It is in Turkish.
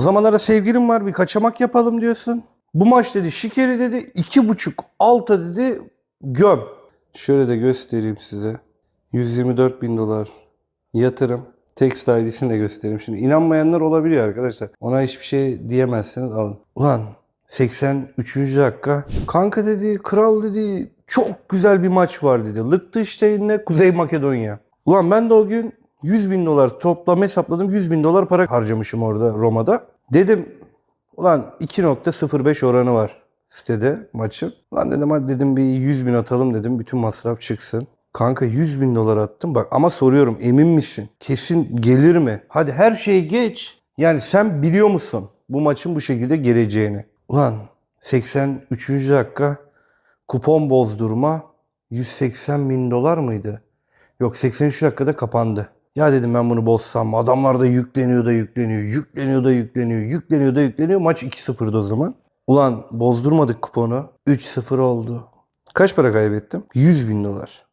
O zamanlarda sevgilim var bir kaçamak yapalım diyorsun. Bu maç dedi şikeri dedi iki buçuk alta dedi göm. Şöyle de göstereyim size. 124 bin dolar yatırım. Text ID'sini de göstereyim. Şimdi inanmayanlar olabiliyor arkadaşlar. Ona hiçbir şey diyemezsiniz. Ulan 83. dakika. Kanka dedi, kral dedi, çok güzel bir maç var dedi. Liechtenstein'le Kuzey Makedonya. Ulan ben de o gün 100 bin dolar toplam hesapladım. 100 bin dolar para harcamışım orada Roma'da. Dedim ulan 2.05 oranı var sitede maçın. Lan dedim dedim bir 100 bin atalım dedim. Bütün masraf çıksın. Kanka 100 bin dolar attım. Bak ama soruyorum emin misin? Kesin gelir mi? Hadi her şeyi geç. Yani sen biliyor musun bu maçın bu şekilde geleceğini? Ulan 83. dakika kupon bozdurma 180 bin dolar mıydı? Yok 83 dakikada kapandı. Ya dedim ben bunu bozsam? Adamlar da yükleniyor da yükleniyor, yükleniyor da yükleniyor, yükleniyor da yükleniyor. Maç 2-0'dı o zaman. Ulan bozdurmadık kuponu. 3-0 oldu. Kaç para kaybettim? 100 bin dolar.